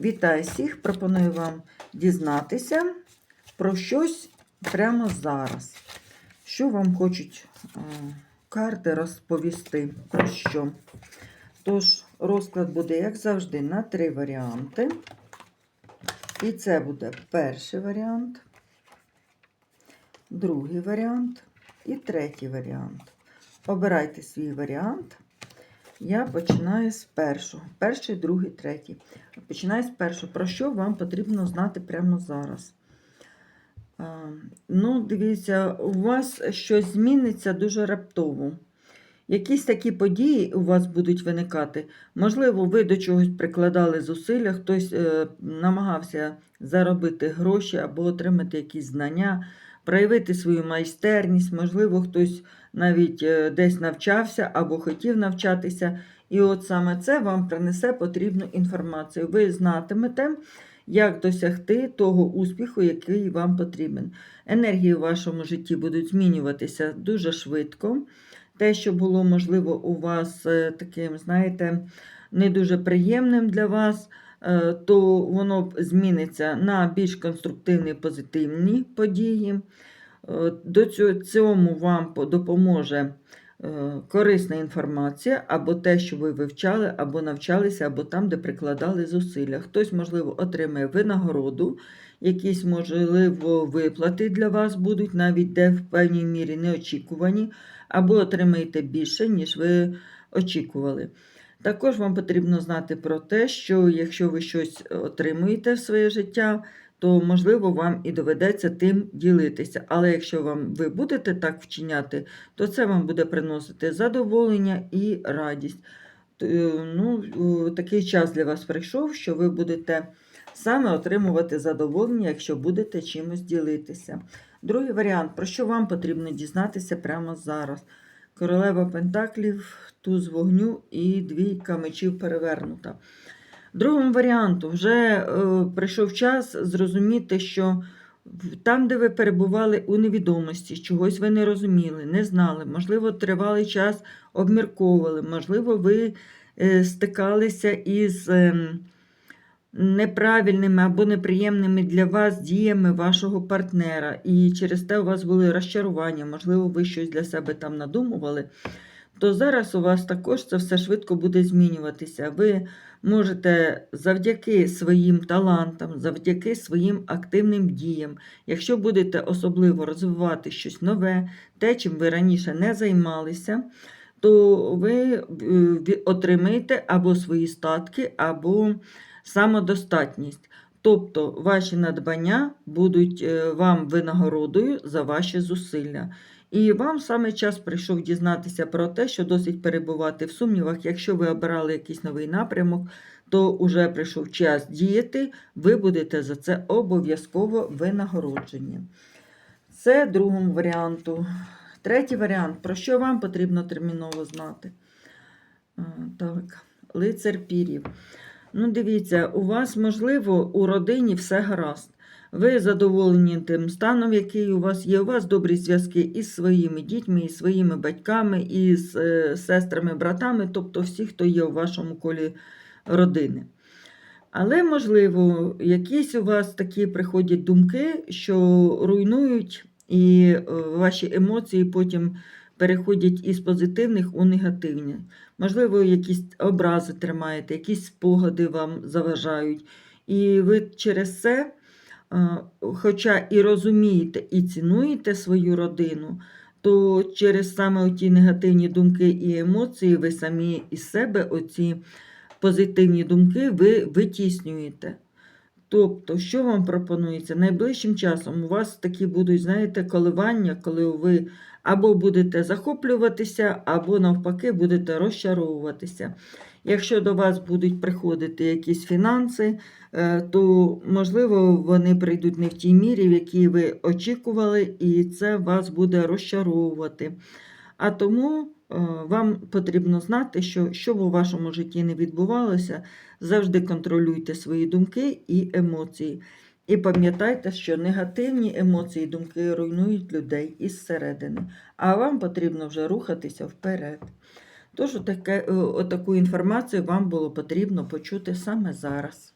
Вітаю всіх! Пропоную вам дізнатися про щось прямо зараз. Що вам хочуть е, карти розповісти? Про що? Тож, розклад буде, як завжди, на три варіанти. І це буде перший варіант, другий варіант і третій варіант. Обирайте свій варіант. Я починаю з першого. Перший, другий, третій. Починаю з першого. Про що вам потрібно знати прямо зараз? Ну, дивіться, у вас щось зміниться дуже раптово. Якісь такі події у вас будуть виникати. Можливо, ви до чогось прикладали зусилля, хтось е, намагався заробити гроші або отримати якісь знання, проявити свою майстерність, можливо, хтось навіть е, десь навчався або хотів навчатися. І от саме це вам принесе потрібну інформацію. Ви знатимете, як досягти того успіху, який вам потрібен. Енергії в вашому житті будуть змінюватися дуже швидко. Те, що було, можливо, у вас е, таким, знаєте, не дуже приємним для вас, то воно зміниться на більш конструктивні позитивні події. Е, До цьому вам допоможе корисна інформація, або те, що ви вивчали, або навчалися, або там, де прикладали зусилля. Хтось, можливо, отримає винагороду, якісь, можливо, виплати для вас будуть, навіть де в певній мірі неочікувані, або отримаєте більше, ніж ви очікували. Також вам потрібно знати про те, що якщо ви щось отримуєте в своє життя, то, можливо, вам і доведеться тим ділитися. Але якщо вам ви будете так вчиняти, то це вам буде приносити задоволення і радість. Ну, Такий час для вас прийшов, що ви будете саме отримувати задоволення, якщо будете чимось ділитися. Другий варіант, про що вам потрібно дізнатися прямо зараз. Королева Пентаклів, туз вогню і двійка мечів перевернута. Другому варіанту вже е, прийшов час зрозуміти, що там, де ви перебували у невідомості, чогось ви не розуміли, не знали, можливо, тривалий час обмірковували, можливо, ви е, стикалися із. Е, неправильними або неприємними для вас діями вашого партнера, і через те у вас були розчарування, можливо, ви щось для себе там надумували, то зараз у вас також це все швидко буде змінюватися. Ви можете завдяки своїм талантам, завдяки своїм активним діям, якщо будете особливо розвивати щось нове, те, чим ви раніше не займалися, то ви е, отримаєте або свої статки, або самодостатність. Тобто ваші надбання будуть е, вам винагородою за ваші зусилля. І вам саме час прийшов дізнатися про те, що досить перебувати в сумнівах, якщо ви обирали якийсь новий напрямок, то вже прийшов час діяти, ви будете за це обов'язково винагороджені. Це другому варіанту. Третій варіант, про що вам потрібно терміново знати? Так, лицар пірів. Ну, дивіться, у вас, можливо, у родині все гаразд. Ви задоволені тим станом, який у вас є. У вас добрі зв'язки із своїми дітьми, із своїми батьками, із е, сестрами, братами, тобто всі, хто є у вашому колі родини. Але, можливо, якісь у вас такі приходять думки, що руйнують і е, ваші емоції потім переходять із позитивних у негативні. Можливо, якісь образи тримаєте, якісь спогади вам заважають. І ви через це, хоча і розумієте, і цінуєте свою родину, то через саме ті негативні думки і емоції ви самі із себе оці позитивні думки ви витіснюєте. Тобто, що вам пропонується? Найближчим часом у вас такі будуть, знаєте, коливання, коли ви або будете захоплюватися, або, навпаки, будете розчаровуватися. Якщо до вас будуть приходити якісь фінанси, е, то, можливо, вони прийдуть не в тій мірі, в якій ви очікували, і це вас буде розчаровувати. А тому вам потрібно знати, що що б у вашому житті не відбувалося, завжди контролюйте свої думки і емоції. І пам'ятайте, що негативні емоції і думки руйнують людей із середини, а вам потрібно вже рухатися вперед. Тож, отаке, отаку інформацію вам було потрібно почути саме зараз.